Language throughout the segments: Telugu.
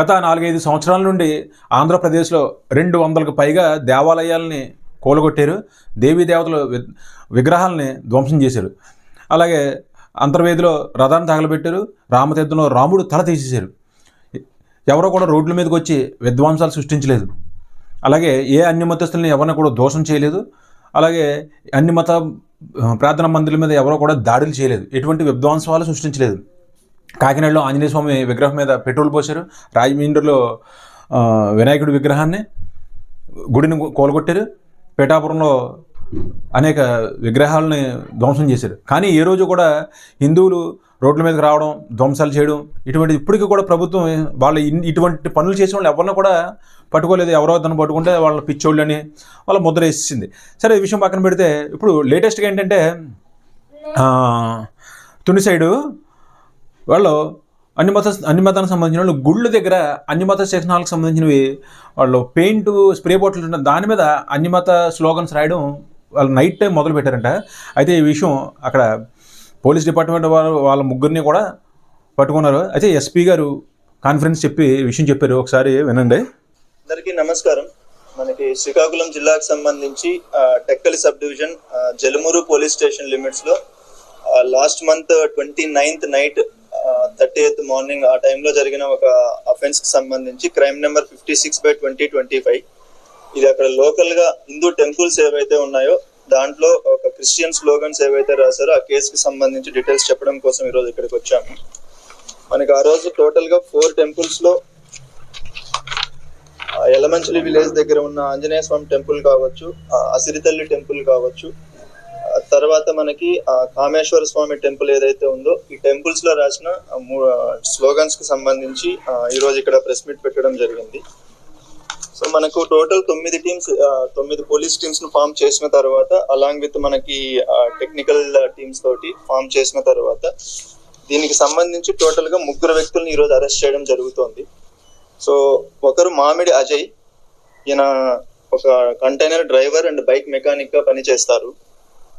గత నాలుగైదు సంవత్సరాల నుండి ఆంధ్రప్రదేశ్లో రెండు వందలకు పైగా దేవాలయాల్ని కూలగొట్టారు. దేవీ దేవతల వి- విగ్రహాలని ధ్వంసం చేశారు. అలాగే అంతర్వేదిలో రథాన్ని తగలబెట్టారు. రామతీర్థంలో రాముడు తల తీసేశారు. ఎవరో కూడా రోడ్ల మీదకి వచ్చి విధ్వంసాలు సృష్టించలేదు. అలాగే ఏ అన్ని మతస్థుల్ని ఎవరిని కూడా దోషం చేయలేదు. అలాగే అన్ని మత ప్రార్థన ప్రార్థనా మందిరాల మీద ఎవరో కూడా దాడులు చేయలేదు. ఎటువంటి విధ్వంసాలు సృష్టించలేదు. కాకినాడలో ఆంజనేయ స్వామి విగ్రహం మీద పెట్రోల్ పోశారు. రాజమండ్రిలో వినాయకుడి విగ్రహాన్ని గుడిని కోలగొట్టారు. పిఠాపురంలో అనేక విగ్రహాలని ధ్వంసం చేశారు. కానీ ఏ రోజు కూడా హిందువులు రోడ్ల మీదకి రావడం ధ్వంసాలు చేయడం ఇటువంటి ఇప్పటికీ కూడా ప్రభుత్వం వాళ్ళ ఇటువంటి పనులు చేసిన వాళ్ళు ఎవరిని కూడా పట్టుకోలేదు. ఎవరో తను పట్టుకుంటే వాళ్ళ పిచ్చోళ్ళు అని వాళ్ళ ముద్ర వేసింది సరే ఈ విషయం పక్కన పెడితే ఇప్పుడు లేటెస్ట్గా ఏంటంటే తుని సైడు వాళ్ళు అన్ని మత అన్ని మతానికి సంబంధించిన వాళ్ళు గుళ్ళ దగ్గర అన్ని మత చిహ్నాలకు సంబంధించినవి వాళ్ళు పెయింట్ స్ప్రే బాటిల్ ఉన్న దాని మీద అన్ని మత స్లోగన్స్ రాయడం వాళ్ళు నైట్ టైం మొదలు పెట్టారంట. అయితే ఈ విషయం అక్కడ పోలీస్ డిపార్ట్మెంట్ వారు వాళ్ళ ముగ్గురిని కూడా పట్టుకున్నారు. అయితే ఎస్పీ గారు కాన్ఫరెన్స్ చెప్పి విషయం చెప్పారు. ఒకసారి వినండి. అందరికీ నమస్కారం. మనకి శ్రీకాకుళం జిల్లాకు సంబంధించి Tekkali sub division Jalumuru police station లిమిట్స్లో last month twenty ninth night thirty eighth morning ఆ టైంలో జరిగిన ఒక అఫెన్స్కి సంబంధించి crime number fifty six by twenty twenty five ఇది అక్కడ లోకల్గా హిందూ టెంపుల్స్ ఏవైతే ఉన్నాయో దాంట్లో ఒక క్రిస్టియన్ స్లోగన్స్ ఏవైతే రాశారో ఆ కేసుకి సంబంధించి డీటెయిల్స్ చెప్పడం కోసం ఈరోజు ఇక్కడికి వచ్చాము. మనకి ఆ రోజు టోటల్గా ఫోర్ టెంపుల్స్లో ఎలమంచిలి విలేజ్ దగ్గర ఉన్న ఆంజనేయ స్వామి టెంపుల్ కావచ్చు ఆ అసిరితల్లి టెంపుల్ కావచ్చు తర్వాత మనకి ఆ కామేశ్వర స్వామి టెంపుల్ ఏదైతే ఉందో ఈ టెంపుల్స్లో రాసిన స్లోగన్స్కి సంబంధించి ఈ రోజు ఇక్కడ ప్రెస్ మీట్ పెట్టడం జరిగింది. సో మనకు టోటల్ తొమ్మిది టీమ్స్ తొమ్మిది పోలీస్ టీమ్స్ను ఫామ్ చేసిన తర్వాత అలాంగ్ విత్ మనకి టెక్నికల్ టీమ్స్ తోటి ఫామ్ చేసిన తర్వాత దీనికి సంబంధించి టోటల్గా ముగ్గురు వ్యక్తులను ఈ రోజు అరెస్ట్ చేయడం జరుగుతోంది. సో ఒకరు మామిడి అజయ్ ఈయన ఒక కంటైనర్ డ్రైవర్ అండ్ బైక్ మెకానిక్గా పనిచేస్తారు.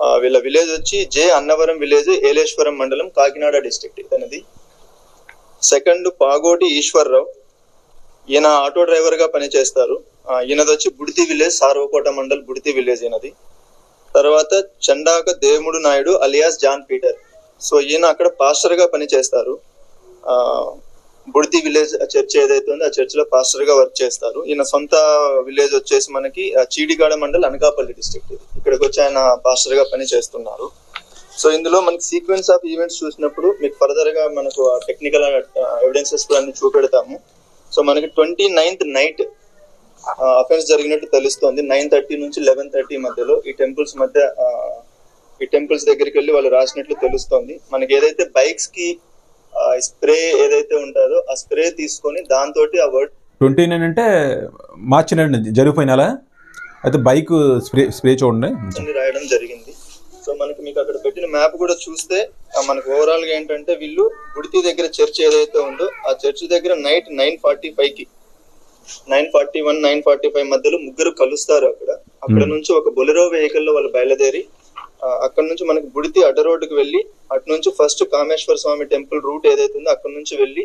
వీళ్ళ విలేజ్ వచ్చి జే అన్నవరం విలేజ్ ఏలేశ్వరం మండలం కాకినాడ డిస్ట్రిక్ట్ ఇతనిది సెకండ్ పాగోటి ఈశ్వర్రావు. ఈయన ఆటో డ్రైవర్గా పనిచేస్తారు. ఈయనది వచ్చి బుడితి విలేజ్ సార్వకోట మండల్ బుడితి విలేజ్ ఈయనది. తర్వాత Chandaka Demudu Naidu alias John Peter. So ఈయన అక్కడ పాస్టర్గా పనిచేస్తారు. ఆ, బుడితి విలేజ్ చర్చ్ ఏదైతే ఉందో ఆ చర్చ్లో పాస్టర్గా వర్క్ చేస్తారు. ఈయన సొంత విలేజ్ వచ్చేసి మనకి చీడిగాడ మండల్ అనకాపల్లి డిస్ట్రిక్ట్ ఇక్కడికి వచ్చి ఆయన పాస్టర్గా పని చేస్తున్నారు. సో ఇందులో మనకి సీక్వెన్స్ ఆఫ్ ఈవెంట్స్ చూసినప్పుడు మీకు ఫర్దర్గా మనకు టెక్నికల్ ఎవిడెన్సెస్ కూడా అన్ని చూపెడతాము. సో మనకి ట్వంటీ నైన్త్ నైట్ అఫెన్స్ జరిగినట్టు తెలుస్తోంది. నైన్ థర్టీ నుంచి లెవెన్ థర్టీ మధ్యలో ఈ టెంపుల్స్ మధ్య ఈ టెంపుల్స్ దగ్గరికి వెళ్ళి వాళ్ళు రాసినట్లు తెలుస్తోంది. మనకి ఏదైతే బైక్స్కి స్ప్రే ఏదైతే ఉంటుందో ఆ స్ప్రే తీసుకొని దాంతో ఆ వర్డ్ ట్వంటీ నైన్ అంటే మార్చి నెల జరిగిపోయిన అయితే బైక్ స్ప్రే స్ప్రే చూడండి. రాయడం జరిగింది. సో మనకి మీకు అక్కడ పెట్టిన మ్యాప్ కూడా చూస్తే మనకు ఓవరాల్గా ఏంటంటే వీళ్ళు గుడితి దగ్గర చర్చ్ ఏదైతే ఉందో ఆ చర్చ్ దగ్గర నైట్ నైన్ ఫార్టీ ఫైవ్కి nine forty one nine forty five మధ్యలో ముగ్గురు కలుస్తారు అక్కడ. అక్కడ నుంచి ఒక బొలెరో వెహికల్లో వాళ్ళు బయలుదేరి అక్కడ నుంచి మనకి బుడితి అడ్డ రోడ్డుకి వెళ్ళి అటు నుంచి first Kameswara Swamy temple route ఏదైతే ఉందో అక్కడ నుంచి వెళ్ళి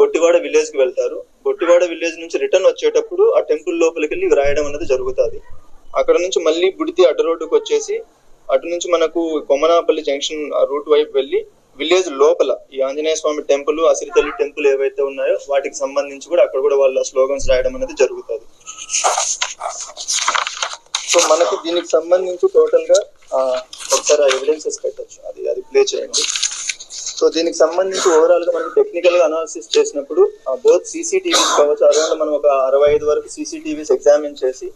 బొట్టివాడ విలేజ్కి వెళ్తారు. బొట్టివాడ విలేజ్ నుంచి రిటర్న్ వచ్చేటప్పుడు ఆ టెంపుల్ లోపలికి వెళ్ళి రాయడం అనేది జరుగుతుంది. అక్కడ నుంచి మళ్ళీ బుడితి అడ్డ రోడ్డుకి వచ్చేసి అటు నుంచి మనకు కొమ్మనాపల్లి జంక్షన్ రూట్ వైపు వెళ్ళి విలేజ్ లోపల ఈ ఆంజనేయ స్వామి టెంపుల్ అసిరితల్లి టెంపుల్ ఏవైతే ఉన్నాయో వాటికి సంబంధించి కూడా అక్కడ కూడా వాళ్ళ స్లోగన్స్ రాయడం అనేది జరుగుతుంది. సో మనకు దీనికి సంబంధించి టోటల్గా ఆ, ఎవిడెన్సెస్ పెట్టచ్చు. అది అది ప్లే చేయండి. సో దీనికి సంబంధించి ఓవరాల్గా మనం టెక్నికల్గా అనాలిసిస్ చేసినప్పుడు బోత్ సీసీటీవీస్ కావచ్చు అరౌండ్ మనం ఒక అరవై ఐదు వరకు సీసీటీవీస్ ఎగ్జామిన్ చేసి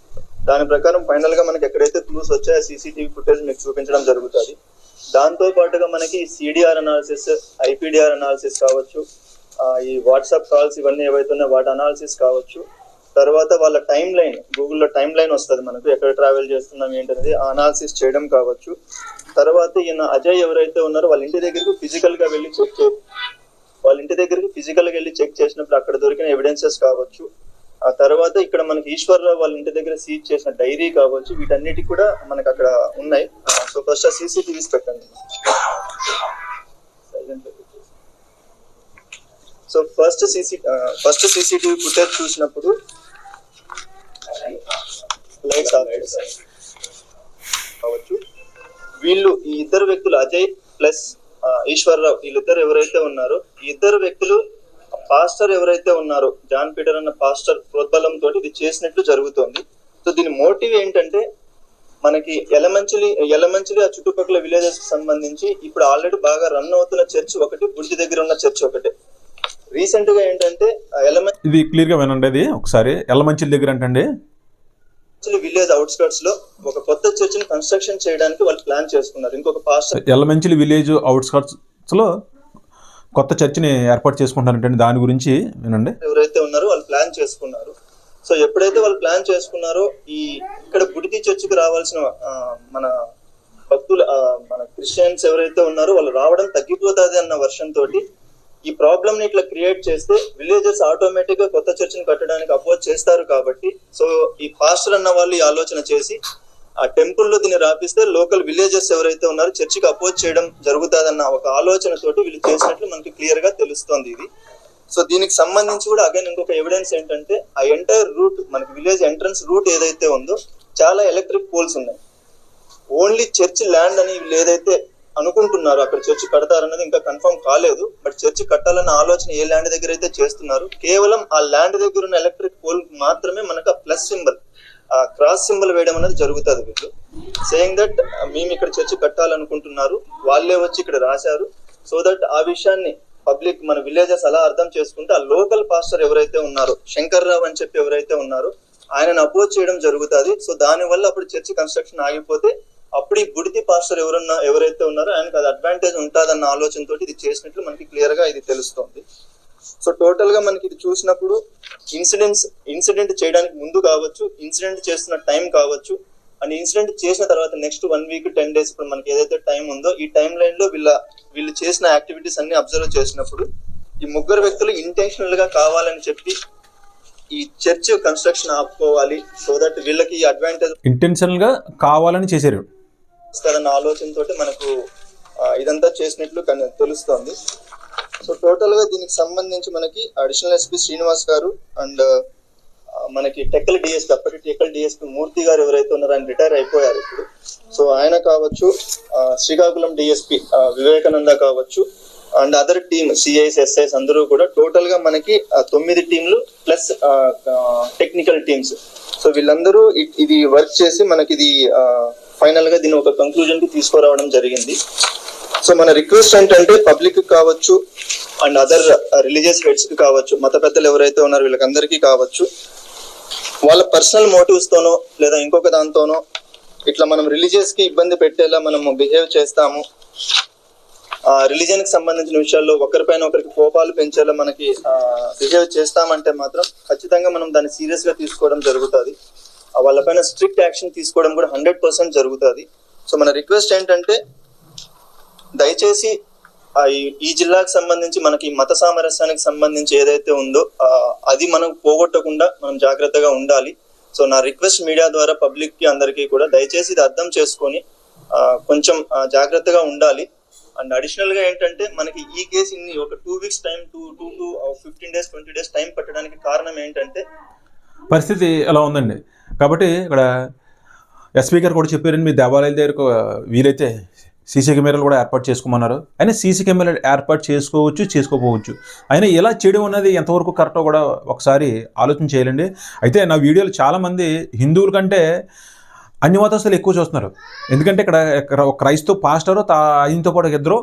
దాని ప్రకారం ఫైనల్గా మనకి ఎక్కడైతే క్లూస్ వచ్చాయో సీసీటీవీ ఫుటేజ్ మీకు చూపించడం జరుగుతుంది. దాంతో పాటుగా మనకి సిడిఆర్ అనాలిసిస్ ఐపీడిఆర్ అనాలిసిస్ కావచ్చు ఈ వాట్సాప్ కాల్స్ ఇవన్నీ ఏవైతే ఉన్నాయో వాటి అనాలిసిస్ కావచ్చు తర్వాత వాళ్ళ టైం లైన్ గూగుల్లో టైం లైన్ వస్తుంది మనకు ఎక్కడ ట్రావెల్ చేస్తున్నాం ఏంటనేది అనాలిసిస్ చేయడం కావచ్చు. తర్వాత ఈయన అజయ్ ఎవరైతే ఉన్నారో వాళ్ళ ఇంటి దగ్గరకు ఫిజికల్గా వెళ్ళి చెక్ చే వాళ్ళ ఇంటి దగ్గరికి ఫిజికల్గా వెళ్ళి చెక్ చేసినప్పుడు అక్కడ దొరికిన ఎవిడెన్సెస్ కావచ్చు. ఆ తర్వాత ఇక్కడ మనకి ఈశ్వర్రావు వాళ్ళ ఇంటి దగ్గర సీజ్ చేసిన డైరీ కావచ్చు వీటన్నిటి కూడా మనకి అక్కడ ఉన్నాయి. సో ఫస్ట్ ఆ సీసీటీవీస్ పెట్టండి. So first CC first CCTV footage చూసినప్పుడు లైట్స్ కావచ్చు. వీళ్ళు ఈ ఇద్దరు వ్యక్తులు అజయ్ ప్లస్ ఈశ్వర్రావు వీళ్ళిద్దరు ఎవరైతే ఉన్నారో ఈ ఇద్దరు వ్యక్తులు పాస్టర్ ఎవరైతే ఉన్నారో జాన్ పీటర్ అన్న పాస్టర్ ప్రోద్బలం తోటి ఇది చేసినట్లు జరుగుతోంది. సో దీని మోటివ్ ఏంటంటే మనకి ఎలమంచిలి ఎలమంచిలి ఆ చుట్టుపక్కల విలేజెస్కి సంబంధించి ఇప్పుడు ఆల్రెడీ బాగా రన్ అవుతున్న చర్చ్ ఒకటి బుర్జి దగ్గర ఉన్న చర్చ్ ఒకటి. రీసెంట్గా ఏంటంటే ఎలమంచి ఇది క్లియర్గా వినండి అది ఒకసారి. ఎలమంచిలి దగ్గర అంటండి విలేజ్ అవుట్స్కట్స్లో ఒక కొత్త చర్చ్ని కన్స్ట్రక్షన్ చేయడానికి వాళ్ళు ప్లాన్ చేసుకున్నారు. ఇంకొక పాస్టర్ ఎల్లమంచిలి విలేజ్ అవుట్స్కట్స్లో కొత్త చర్చిని ఏర్పాటు చేసుకుంటారంటండి దాని గురించి వినండి. ఎవరైతే ఉన్నారో వాళ్ళు ప్లాన్ చేసుకున్నారు. సో ఎప్పుడైతే వాళ్ళు ప్లాన్ చేసుకున్నారో ఈ ఇక్కడ బుడితి చర్చికి రావాల్సిన మన భక్తులు మన క్రిస్టియన్స్ ఎవరైతే ఉన్నారో వాళ్ళు రావడం తగ్గిపోతుంది అన్న వర్షం తోటి ఈ ప్రాబ్లమ్ని ఇట్లా క్రియేట్ చేస్తే విలేజెస్ ఆటోమేటిక్గా కొత్త చర్చిని కట్టడానికి అపోజ్ చేస్తారు కాబట్టి సో ఈ పాస్టర్ అన్న వాళ్ళు ఈ ఆలోచన చేసి ఆ టెంపుల్లో దీన్ని రాపిస్తే లోకల్ విలేజెస్ ఎవరైతే ఉన్నారో చర్చికి అపోజ్ చేయడం జరుగుతుందన్న ఒక ఆలోచన తోటి వీళ్ళు చేసినట్లు మనకి క్లియర్గా తెలుస్తోంది ఇది. సో దీనికి సంబంధించి కూడా అగైన్ ఇంకొక ఎవిడెన్స్ ఏంటంటే ఆ ఎంటైర్ రూట్ మనకి విలేజ్ ఎంట్రన్స్ రూట్ ఏదైతే ఉందో చాలా ఎలక్ట్రిక్ పోల్స్ ఉన్నాయి. ఓన్లీ చర్చ్ ల్యాండ్ అని వీళ్ళు ఏదైతే అనుకుంటున్నారు అక్కడ చర్చి కడతారన్నది ఇంకా కన్ఫర్మ్ కాలేదు. బట్ చర్చి కట్టాలన్న ఆలోచన ఏ ల్యాండ్ దగ్గర అయితే చేస్తున్నారు కేవలం ఆ ల్యాండ్ దగ్గర ఉన్న ఎలక్ట్రిక్ పోల్ మాత్రమే మనకు ఆ ప్లస్ సింబల్ ఆ క్రాస్ సింబల్ వేయడం అనేది జరుగుతుంది వీళ్ళు. సేయింగ్ దట్ మేము ఇక్కడ చర్చి కట్టాలనుకుంటున్నారు వాళ్ళే వచ్చి ఇక్కడ రాశారు. సో దట్ ఆ విషయాన్ని పబ్లిక్ మన విలేజెస్ అలా అర్థం చేసుకుంటే ఆ లోకల్ పాస్టర్ ఎవరైతే ఉన్నారో శంకర్ రావు అని చెప్పి ఎవరైతే ఉన్నారో ఆయనను అపోజ్ చేయడం జరుగుతుంది. సో దానివల్ల అప్పుడు చర్చి కన్స్ట్రక్షన్ ఆగిపోతే అప్పుడు ఈ బుడితి పాస్టర్ ఎవరన్నా ఎవరైతే ఉన్నారో ఆయనకు అది అడ్వాంటేజ్ ఉంటుందన్న ఆలోచనతో ఇది చేసినట్లు మనకి క్లియర్గా ఇది తెలుస్తుంది. సో టోటల్గా మనకి ఇది చూసినప్పుడు ఇన్సిడెంట్స్ ఇన్సిడెంట్ చేయడానికి ముందు కావచ్చు ఇన్సిడెంట్ చేస్తున్న టైం కావచ్చు అండ్ ఇన్సిడెంట్ చేసిన తర్వాత next one week ten days ఇప్పుడు మనకి ఏదైతే టైం ఉందో ఈ టైం లైన్లో వీళ్ళ వీళ్ళు చేసిన యాక్టివిటీస్ అన్ని అబ్జర్వ్ చేసినప్పుడు ఈ ముగ్గురు వ్యక్తులు ఇంటెన్షనల్గా కావాలని చెప్పి ఈ చర్చ్ కన్స్ట్రక్షన్ ఆపుకోవాలి సో దట్ వీళ్ళకి అడ్వాంటేజ్ ఇంటెన్షనల్గా కావాలని చేశారు. ఇస్తారన్న ఆలోచనతో మనకు ఇదంతా చేసినట్లు తెలుస్తోంది. సో టోటల్గా దీనికి సంబంధించి మనకి అడిషనల్ ఎస్పీ శ్రీనివాస్ గారు అండ్ మనకి టెక్కల్ డిఎస్పీ అప్పటి టెక్కల్ డిఎస్పీ మూర్తి గారు ఎవరైతే ఉన్నారో ఆయన రిటైర్ అయిపోయారు ఇప్పుడు. సో ఆయన కావచ్చు శ్రీకాకుళం డిఎస్పీ వివేకానంద కావచ్చు and other team CIs SIs అందరూ కూడా టోటల్గా మనకి తొమ్మిది టీంలు ప్లస్ టెక్నికల్ టీమ్స్. సో వీళ్ళందరూ ఇది వర్క్ చేసి మనకి ఇది ఫైనల్గా దీన్ని ఒక కంక్లూజన్కి తీసుకురావడం జరిగింది. సో మన రిక్వెస్ట్ ఏంటంటే పబ్లిక్ కావచ్చు అండ్ అదర్ రిలీజియస్ హెడ్స్కి కావచ్చు మత పెద్దలు ఎవరైతే ఉన్నారో వీళ్ళకందరికీ కావచ్చు వాళ్ళ పర్సనల్ మోటివ్స్ తోనో లేదా ఇంకొక దాంతోనో ఇట్లా మనం రిలీజియస్కి ఇబ్బంది పెట్టేలా మనము బిహేవ్ చేస్తాము. ఆ రిలీజియన్కి సంబంధించిన విషయాల్లో ఒకరిపైన ఒకరికి కోపాలు పెంచేలా మనకి బిహేవ్ చేస్తామంటే మాత్రం ఖచ్చితంగా మనం దాన్ని సీరియస్గా తీసుకోవడం జరుగుతుంది. వాళ్ళపైన స్ట్రిక్ట్ యాక్షన్ తీసుకోవడం కూడా హండ్రెడ్ పర్సెంట్ జరుగుతుంది. సో మన రిక్వెస్ట్ ఏంటంటే దయచేసి ఈ- జిల్లాకు సంబంధించి మనకి మత సామరస్యానికి సంబంధించి ఏదైతే ఉందో అది మనం పోగొట్టకుండా మనం జాగ్రత్తగా ఉండాలి. సో నా రిక్వెస్ట్ మీడియా ద్వారా పబ్లిక్కి అందరికీ కూడా దయచేసి ఇది అర్థం చేసుకొని కొంచెం జాగ్రత్తగా ఉండాలి. అండ్ అడిషనల్గా ఏంటంటే మనకి ఈ కేసు ఇన్ని ఒక two weeks time two two two fifteen days twenty days time పట్టడానికి కారణం ఏంటంటే పరిస్థితి ఎలా ఉందండి? కాబట్టి ఇక్కడ ఎస్పీ గారు కూడా చెప్పారండి మీ దేవాలయాల దగ్గరకు వీలైతే సీసీ కెమెరాలు కూడా ఏర్పాటు చేసుకోమన్నారు. అయినా సీసీ కెమెరాలు ఏర్పాటు చేసుకోవచ్చు చేసుకోకపోవచ్చు. అయినా ఇలా చేయడం అనేది ఎంతవరకు కరెక్టో కూడా ఒకసారి ఆలోచన చేయాలండి. అయితే నా వీడియోలు చాలామంది హిందువుల కంటే అన్ని మతస్థులు ఎక్కువ చూస్తున్నారు. ఎందుకంటే ఇక్కడ క్రైస్తవ పాస్టరు ఆయనతో పాటు ఇద్దరు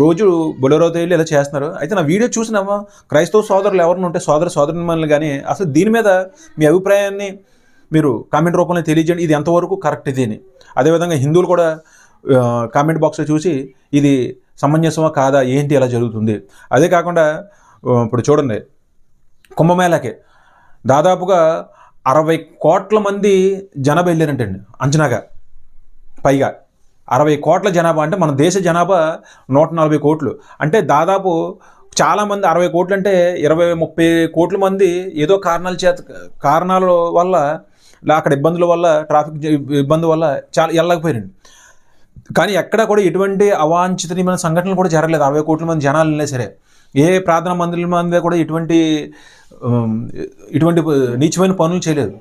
రోజు బొలెరోతో వెళ్ళి ఇలా చేస్తున్నారు. అయితే నా వీడియో చూసినామా క్రైస్తవ సోదరులు ఎవరిని ఉంటే సోదర సోదరుని కానీ అసలు దీని మీద మీ అభిప్రాయాన్ని మీరు కామెంట్ రూపంలో తెలియజేయండి. ఇది ఎంతవరకు కరెక్ట్ ఇది అని అదేవిధంగా హిందువులు కూడా కామెంట్ బాక్స్లో చూసి ఇది సమంజసమా కాదా ఏంటి ఎలా జరుగుతుంది? అదే కాకుండా ఇప్పుడు చూడండి కుంభమేళాకి దాదాపుగా అరవై కోట్ల మంది జనాభా వెళ్ళారంటండి అంచనాగా. పైగా అరవై కోట్ల జనాభా అంటే మన దేశ జనాభా నూట నలభై కోట్లు. అంటే దాదాపు చాలామంది అరవై కోట్లు అంటే ఇరవై ముప్పై కోట్ల మంది ఏదో కారణాల చేత కారణాల వల్ల అక్కడ ఇబ్బందుల వల్ల ట్రాఫిక్ ఇబ్బంది వల్ల చాలా వెళ్ళకపోయారండి కానీ ఎక్కడ కూడా ఎటువంటి అవాంఛితమైన సంఘటనలు కూడా జరగలేదు. అరవై కోట్ల మంది జనాలు వెళ్ళినా సరే. ఏ ప్రార్థన మందిరం మీద కూడా ఇటువంటి ఇటువంటి నీచమైన పనులు చేయలేదు.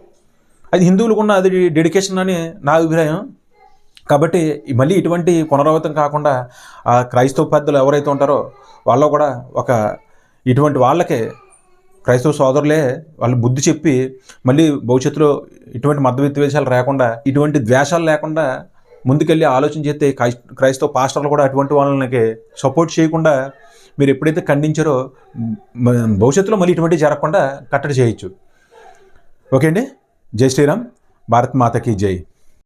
అది హిందువులకు ఉన్న అది డెడికేషన్ అని నా అభిప్రాయం. కాబట్టి మళ్ళీ ఇటువంటి పునరావృతం కాకుండా ఆ క్రైస్తవ పెద్దలు ఎవరైతే ఉంటారో వాళ్ళు కూడా ఒక ఇటువంటి వాళ్ళకే క్రైస్తవ సోదరులే వాళ్ళు బుద్ధి చెప్పి మళ్ళీ భవిష్యత్తులో ఇటువంటి మత విద్వేషాలు రాకుండా ఇటువంటి ద్వేషాలు లేకుండా ముందుకెళ్ళి ఆలోచన చేస్తే క్రై- క్రైస్తవ పాస్టర్లు కూడా అటువంటి వాళ్ళకి సపోర్ట్ చేయకుండా మీరు ఎప్పుడైతే ఖండించారో భవిష్యత్తులో మళ్ళీ ఇటువంటివి జరగకుండా కట్టడి చేయొచ్చు. ఓకే అండి? జై శ్రీరామ్. భారత్ మాతకి జై.